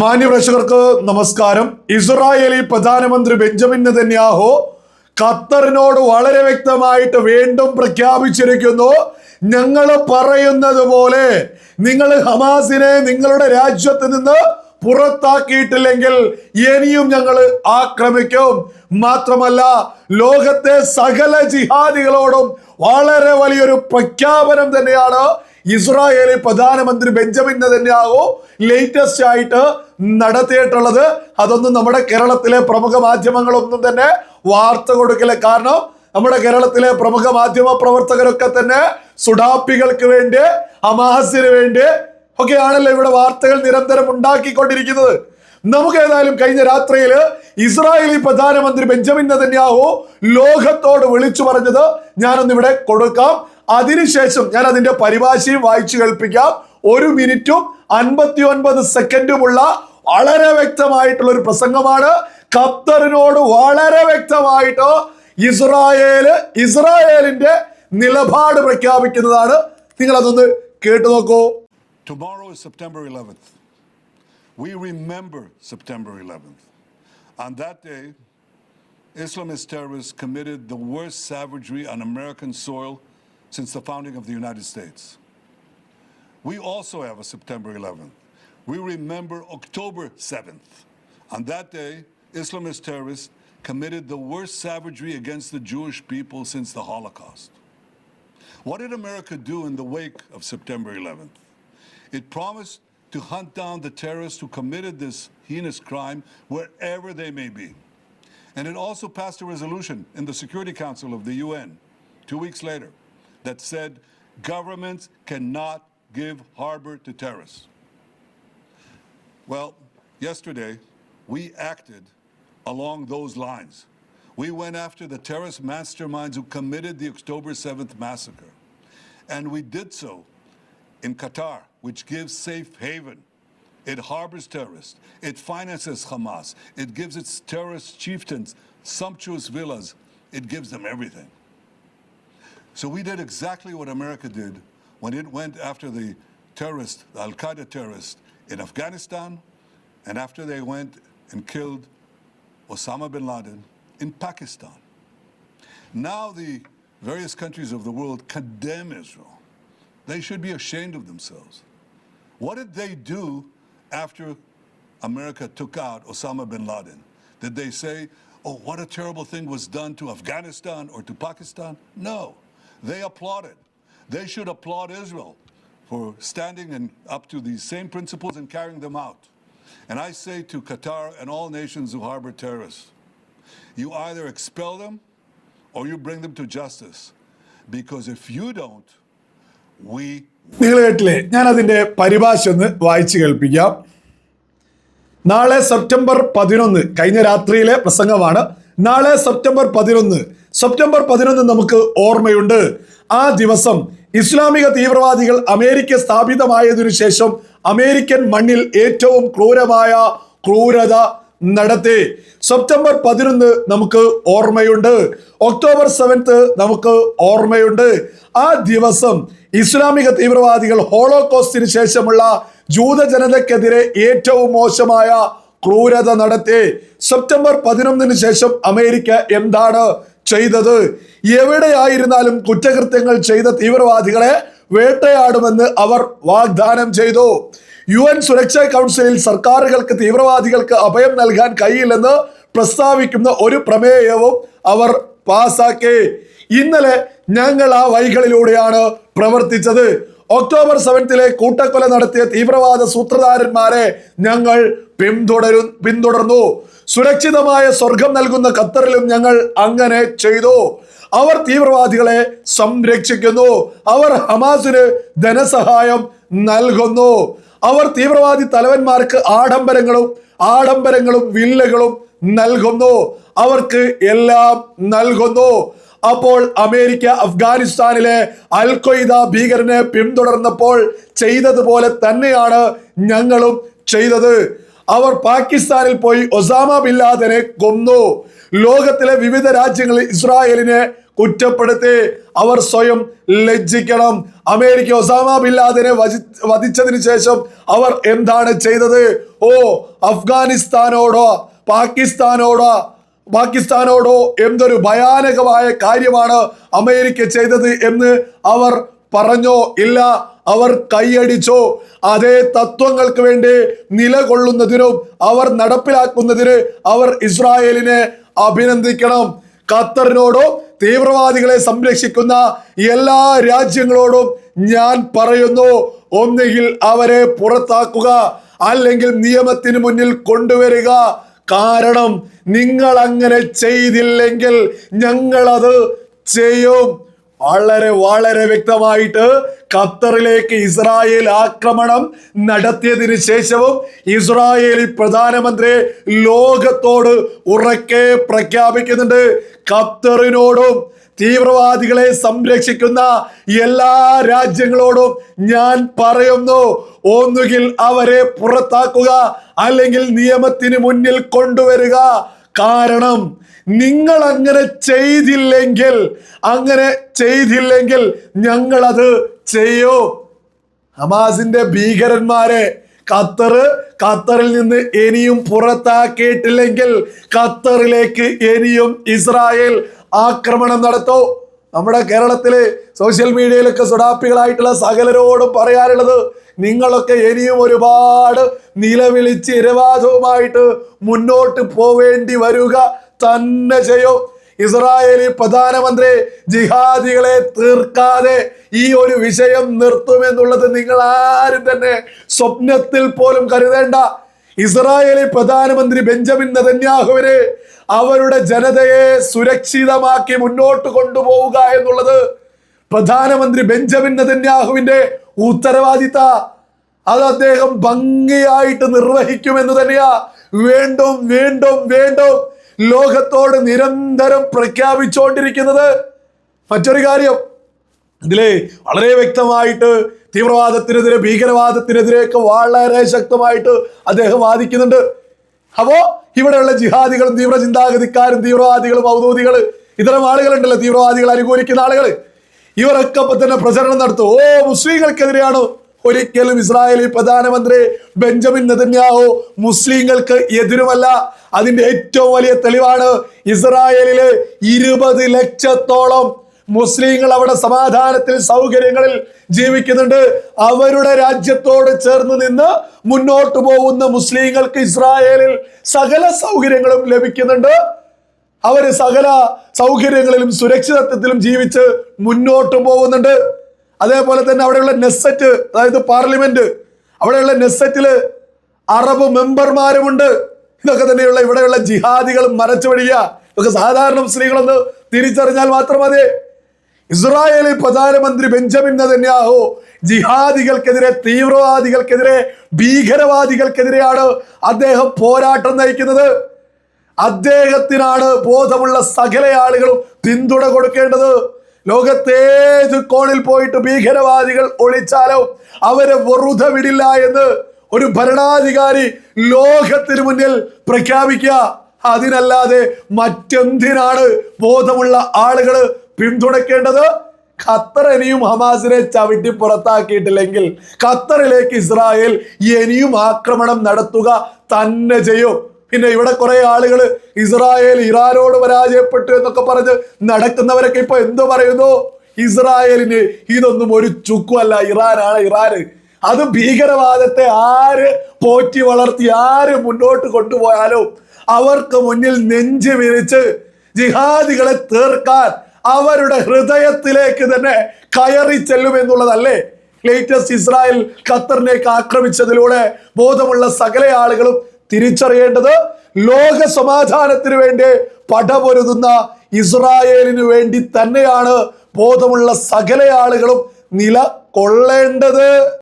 മാന്യപ്രേക്ഷകർക്ക് നമസ്കാരം. ഇസ്രായേലി പ്രധാനമന്ത്രി Benjamin Netanyahu ഖത്തറിനോട് വളരെ വ്യക്തമായിട്ട് വീണ്ടും പ്രഖ്യാപിച്ചിരിക്കുന്നു. ഞങ്ങൾ പറയുന്നത് പോലെ നിങ്ങൾ ഹമാസിനെ നിങ്ങളുടെ രാജ്യത്ത് നിന്ന് പുറത്താക്കിയിട്ടില്ലെങ്കിൽ ഇനിയും ഞങ്ങൾ ആക്രമിക്കും. മാത്രമല്ല ലോകത്തെ സകല ജിഹാദികളോടും വളരെ വലിയൊരു പ്രഖ്യാപനം തന്നെയാണ് ഇസ്രായേലി പ്രധാനമന്ത്രി ബെഞ്ചമിൻ നെതന്യാഹു ലേറ്റസ്റ്റ് ആയിട്ട് നടത്തിയിട്ടുള്ളത്. അതൊന്നും നമ്മുടെ കേരളത്തിലെ പ്രമുഖ മാധ്യമങ്ങളൊന്നും തന്നെ വാർത്ത കൊടുക്കില്ല. കാരണം നമ്മുടെ കേരളത്തിലെ പ്രമുഖ മാധ്യമ പ്രവർത്തകരൊക്കെ തന്നെ സുഡാപ്പികൾക്ക് വേണ്ടി അമാഹസിന് വേണ്ടി ഒക്കെയാണല്ലോ ഇവിടെ വാർത്തകൾ നിരന്തരം ഉണ്ടാക്കിക്കൊണ്ടിരിക്കുന്നത്. നമുക്ക് ഏതായാലും കഴിഞ്ഞ രാത്രിയിൽ ഇസ്രായേലി പ്രധാനമന്ത്രി ബെഞ്ചമിൻ നെതന്യാഹു ലോകത്തോട് വിളിച്ചു പറഞ്ഞത് ഞാനൊന്ന് ഇവിടെ കൊടുക്കാം. അതിനുശേഷം ഞാൻ അതിന്റെ പരിഭാഷയും വായിച്ചു കേൾപ്പിക്കാം. ഒരു മിനിറ്റും അൻപത്തി ഒൻപത് സെക്കൻഡുമുള്ള വളരെ വ്യക്തമായിട്ടുള്ള ഒരു പ്രസംഗമാണ് ഖത്തറിനോട് വളരെ വ്യക്തമായിട്ട് ഇസ്രായേൽ ഇസ്രായേലിന്റെ നിലപാട് പ്രഖ്യാപിക്കുന്നതാണ് നിങ്ങൾ അതൊന്ന് കേട്ടു നോക്കൂ Tomorrow is September 11th. We remember September 11th. On that day, Islamist terrorists committed the worst savagery on American soil since the founding of the United States. We also have a September 11th. We remember October 7th. On that day, Islamist terrorists committed the worst savagery against the Jewish people since the Holocaust. What did America do in the wake of September 11th? It promised to hunt down the terrorists who committed this heinous crime wherever they may be. And it also passed a resolution in the Security Council of the UN two weeks later that said governments cannot give harbor to terrorists. Well, yesterday we acted along those lines. We went after the terrorist masterminds who committed the October 7th massacre. And we did so in Qatar, which gives safe haven. It harbors terrorists. It finances Hamas. It gives its terrorist chieftains sumptuous villas. It gives them everything. So we did exactly what America did when it went after the terrorist, the Al Qaeda terrorists in Afghanistan, and after they went and killed Osama bin Laden in Pakistan. Now the various countries of the world condemn Israel. They should be ashamed of themselves. What did they do after America took out Osama bin Laden? Did they say, oh, what a terrible thing was done to Afghanistan or to Pakistan? No. They applauded. They should applaud Israel for standing and up to these same principles and carrying them out. And I say to Qatar and all nations who harbor terrorists, you either expel them or you bring them to justice. Because if you don't, we നിങ്ങൾ കേട്ടില്ലേ ഞാൻ അതിന്റെ പരിഭാഷ ഒന്ന് വായിച്ചു കേൾപ്പിക്കാം നാളെ September പതിനൊന്ന് കഴിഞ്ഞ രാത്രിയിലെ പ്രസംഗമാണ് നാളെ സെപ്റ്റംബർ പതിനൊന്ന് സെപ്റ്റംബർ പതിനൊന്ന് നമുക്ക് ഓർമ്മയുണ്ട്. ആ ദിവസം ഇസ്ലാമിക തീവ്രവാദികൾ അമേരിക്ക സ്ഥാപിതമായതിനു ശേഷം അമേരിക്കൻ മണ്ണിൽ ഏറ്റവും ക്രൂരമായ ക്രൂരത നടത്തി. സെപ്റ്റംബർ പതിനൊന്ന് നമുക്ക് ഓർമ്മയുണ്ട്. ഒക്ടോബർ സെവൻത്ത് നമുക്ക് ഓർമ്മയുണ്ട്. ആ ദിവസം ഇസ്ലാമിക തീവ്രവാദികൾ ഹോളോകോസ്റ്റിന് ശേഷമുള്ള ജൂത ജനതയ്ക്കെതിരെ ഏറ്റവും മോശമായ ക്രൂരത നടത്തി. സെപ്റ്റംബർ പതിനൊന്നിന് ശേഷം അമേരിക്ക എന്താണ് ചെയ്തത്. എവിടെയായിരുന്നാലും കുറ്റകൃത്യങ്ങൾ ചെയ്ത തീവ്രവാദികളെ വേട്ടയാടുമെന്ന് അവർ വാഗ്ദാനം ചെയ്തു. യു എൻ സുരക്ഷാ കൗൺസിലിൽ സർക്കാരുകൾക്ക് തീവ്രവാദികൾക്ക് അഭയം നൽകാൻ കഴിയില്ലെന്ന് പ്രസ്താവിക്കുന്ന ഒരു പ്രമേയവും അവർ പാസാക്കി. ഇന്നലെ ഞങ്ങൾ ആ വഴികളിലൂടെയാണ് പ്രവർത്തിച്ചത്. ഒക്ടോബർ സെവൻത്തിലെ കൂട്ടക്കൊല നടത്തിയ തീവ്രവാദ സൂത്രധാരന്മാരെ ഞങ്ങൾ പിന്തുടരു പിന്തുടർന്നു. സുരക്ഷിതമായ സ്വർഗം നൽകുന്ന ഖത്തറിലും ഞങ്ങൾ അങ്ങനെ ചെയ്തു. അവർ തീവ്രവാദികളെ സംരക്ഷിക്കുന്നു. അവർ ഹമാസിന് ധനസഹായം നൽകുന്നു. അവർ തീവ്രവാദി തലവന്മാർക്ക് ആഡംബരങ്ങളും ആഡംബരങ്ങളും വില്ലകളും നൽകുന്നു. അവർക്ക് എല്ലാം നൽകുന്നു. അപ്പോൾ അമേരിക്ക അഫ്ഗാനിസ്ഥാനിലെ അൽ ഖ്വയ്ദ ഭീകരനെ പിന്തുടർന്നപ്പോൾ ചെയ്തതുപോലെ തന്നെയാണ് ഞങ്ങളും ചെയ്തത്. അവർ പാകിസ്ഥാനിൽ പോയി ഒസാമ ബിൻ ലാദനെ കൊന്നു. ലോകത്തിലെ വിവിധ രാജ്യങ്ങളിൽ ഇസ്രായേലിനെ കുറ്റപ്പെടുത്തി. അവർ സ്വയം ലജ്ജിക്കണം. അമേരിക്ക ഒസാമ ബിൻ ലാദനെ വധി- വധിച്ചതിന് ശേഷം അവർ എന്താണ് ചെയ്തത്? ഓ അഫ്ഗാനിസ്ഥാനോടോ പാകിസ്ഥാനോടോ പാകിസ്ഥാനോടോ എന്തൊരു ഭയാനകമായ കാര്യമാണ് അമേരിക്ക ചെയ്തത് എന്ന് അവർ പറഞ്ഞോ ഇല്ല അവർ കൈയടിച്ചോ. അതേ തത്വങ്ങൾക്ക് വേണ്ടി നിലകൊള്ളുന്നതിനും അവർ നടപ്പിലാക്കുന്നതിന് അവർ ഇസ്രായേലിനെ അഭിനന്ദിക്കണം. ഖത്തറിനോടും തീവ്രവാദികളെ സംരക്ഷിക്കുന്ന എല്ലാ രാജ്യങ്ങളോടും ഞാൻ പറയുന്നു ഒന്നുകിൽ അവരെ പുറത്താക്കുക അല്ലെങ്കിൽ നിയമത്തിന് മുന്നിൽ കൊണ്ടുവരിക. കാരണം നിങ്ങൾ അങ്ങനെ ചെയ്തില്ലെങ്കിൽ ഞങ്ങളത് ചെയ്യും. വളരെ വളരെ വ്യക്തമായിട്ട് ഖത്തറിലേക്ക് ഇസ്രായേൽ ആക്രമണം നടത്തിയതിന് ശേഷവും ഇസ്രായേലി പ്രധാനമന്ത്രി ലോകത്തോട് ഉറക്കെ പ്രഖ്യാപിക്കുന്നുണ്ട്. ഖത്തറിനോടും തീവ്രവാദികളെ സംരക്ഷിക്കുന്ന എല്ലാ രാജ്യങ്ങളോടും ഞാൻ പറയുന്നു ഒന്നുകിൽ അവരെ പുറത്താക്കുക അല്ലെങ്കിൽ നിയമത്തിന് മുന്നിൽ കൊണ്ടുവരിക. കാരണം നിങ്ങൾ അങ്ങനെ ചെയ്തില്ലെങ്കിൽ അങ്ങനെ ചെയ്തില്ലെങ്കിൽ ഞങ്ങൾ അത് ചെയ്യൂ. ഹമാസിന്റെ ഭീകരന്മാരെ ഖത്തർ ഖത്തറിൽ നിന്ന് ഇനിയും പുറത്താക്കിയിട്ടില്ലെങ്കിൽ ഖത്തറിലേക്ക് ഇനിയും ഇസ്രായേൽ ആക്രമണം നടത്തൂ. നമ്മുടെ കേരളത്തിലെ സോഷ്യൽ മീഡിയയിലൊക്കെ സുഡാപ്പികളായിട്ടുള്ള സകലരോടും പറയാനുള്ളത് നിങ്ങളൊക്കെ ഇനിയും ഒരുപാട് നിലവിളിച്ച് ഇരവാദവുമായിട്ട് മുന്നോട്ട് പോവേണ്ടി വരിക തന്നെ ചെയ്യും. ഇസ്രായേലി പ്രധാനമന്ത്രി ജിഹാദികളെ തീർക്കാതെ ഈ ഒരു വിഷയം നിർത്തുമെന്നുള്ളത് നിങ്ങൾ ആരും തന്നെ സ്വപ്നത്തിൽ പോലും കരുതേണ്ട. ഇസ്രായേലി പ്രധാനമന്ത്രി ബെഞ്ചമിൻ നെതന്യാഹുവിനെ അവരുടെ ജനതയെ സുരക്ഷിതമാക്കി മുന്നോട്ട് കൊണ്ടുപോവുക എന്നുള്ളത് പ്രധാനമന്ത്രി ബെഞ്ചമിൻ നെതന്യാഹുവിന്റെ ഉത്തരവാദിത്ത അത് അദ്ദേഹം ഭംഗിയായിട്ട് നിർവഹിക്കുമെന്ന് തന്നെയാ വീണ്ടും വീണ്ടും വീണ്ടും ലോകത്തോട് നിരന്തരം പ്രഖ്യാപിച്ചുകൊണ്ടിരിക്കുന്നത്. മറ്റൊരു കാര്യം ഇതിലെ വളരെ വ്യക്തമായിട്ട് തീവ്രവാദത്തിനെതിരെ ഭീകരവാദത്തിനെതിരെയൊക്കെ വളരെ ശക്തമായിട്ട് അദ്ദേഹം വാദിക്കുന്നുണ്ട്. അപ്പോ ഇവിടെയുള്ള ജിഹാദികളും തീവ്ര ചിന്താഗതിക്കാരും തീവ്രവാദികളും ഔദ്യോഗികൾ ഇത്തരം ആളുകളുണ്ടല്ലോ തീവ്രവാദികൾ അനുകൂലിക്കുന്ന ആളുകൾ ഇവരൊക്കെ തന്നെ പ്രചരണം നടത്തും. ഓ മുസ്ലിങ്ങൾക്കെതിരെയാണ് ഒരിക്കലും ഇസ്രായേലി പ്രധാനമന്ത്രി ബെഞ്ചമിൻ നെതന്യാഹു മുസ്ലിങ്ങൾക്ക് എതിരുമല്ല. അതിന്റെ ഏറ്റവും വലിയ തെളിവാണ് ഇസ്രായേലിലെ ഇരുപത് ലക്ഷത്തോളം മുസ്ലിങ്ങൾ അവിടെ സമാധാനത്തിൽ സൗകര്യങ്ങളിൽ ജീവിക്കുന്നുണ്ട്. അവരുടെ രാജ്യത്തോട് ചേർന്ന് നിന്ന് മുന്നോട്ട് പോകുന്ന മുസ്ലിങ്ങൾക്ക് ഇസ്രായേലിൽ സകല സൗകര്യങ്ങളും ലഭിക്കുന്നുണ്ട്. അവർ സകല സൗകര്യങ്ങളിലും സുരക്ഷിതത്വത്തിലും ജീവിച്ച് മുന്നോട്ട് പോകുന്നുണ്ട്. അതേപോലെ തന്നെ അവിടെയുള്ള നെസറ്റ് അതായത് പാർലമെന്റ് അവിടെയുള്ള നെസറ്റിൽ അറബ് മെമ്പർമാരുമുണ്ട്. ഇതൊക്കെ തന്നെയുള്ള ഇവിടെയുള്ള ജിഹാദികളും മരച്ചു വഴിയ ഇതൊക്കെ സാധാരണ മുസ്ലിങ്ങളൊന്ന് തിരിച്ചറിഞ്ഞാൽ മാത്രം മതി. ഇസ്രായേലി പ്രധാനമന്ത്രി ബെഞ്ചമിൻ നെതന്യാഹു ജിഹാദികൾക്കെതിരെ തീവ്രവാദികൾക്കെതിരെ ഭീകരവാദികൾക്കെതിരെയാണ് അദ്ദേഹം പോരാട്ടം നയിക്കുന്നത്. അദ്ദേഹത്തിനാണ് ബോധമുള്ള സകല ആളുകളും പിന്തുണ കൊടുക്കേണ്ടത്. ലോകത്തേത് കോണിൽ പോയിട്ട് ഭീകരവാദികൾ ഒളിച്ചാലോ അവരെ വെറുതെ വിടില്ല എന്ന് ഒരു ഭരണാധികാരി ലോകത്തിന് മുന്നിൽ പ്രഖ്യാപിക്കുക. അതിനല്ലാതെ മറ്റെന്തിനാണ് ബോധമുള്ള ആളുകൾ പിന്തുണയ്ക്കേണ്ടത് ഖത്തർ ഇനിയും ഹമാസിനെ ചവിട്ടി പുറത്താക്കിയിട്ടില്ലെങ്കിൽ ഖത്തറിലേക്ക് ഇസ്രായേൽ ഇനിയും ആക്രമണം നടത്തുക തന്നെ ചെയ്യും. പിന്നെ ഇവിടെ കുറെ ആളുകൾ ഇസ്രായേൽ ഇറാനോട് പരാജയപ്പെട്ടു എന്നൊക്കെ പറഞ്ഞ് നടക്കുന്നവരൊക്കെ ഇപ്പൊ എന്തു പറയുന്നു? ഇസ്രായേലിന് ഇതൊന്നും ഒരു ചുക്കുമല്ല ഇറാനാണ് ഇറാന്. അത് ഭീകരവാദത്തെ ആര് പോറ്റി വളർത്തി ആര് മുന്നോട്ട് കൊണ്ടുപോയാലും അവർക്ക് മുന്നിൽ നെഞ്ച് വിരിച്ച് ജിഹാദികളെ തീർക്കാൻ അവരുടെ ഹൃദയത്തിലേക്ക് തന്നെ കയറി ചെല്ലും എന്നുള്ളതല്ലേ ലേറ്റസ്റ്റ് ഇസ്രായേൽ ഖത്തറിനേക്ക് ആക്രമിച്ചതിലൂടെ ബോധമുള്ള സകല ആളുകളും തിരിച്ചറിയേണ്ടത് ലോക സമാധാനത്തിന് വേണ്ടി പടപൊരുതുന്ന ഇസ്രായേലിന് വേണ്ടി തന്നെയാണ് ബോധമുള്ള സകല ആളുകളും നില കൊള്ളേണ്ടത്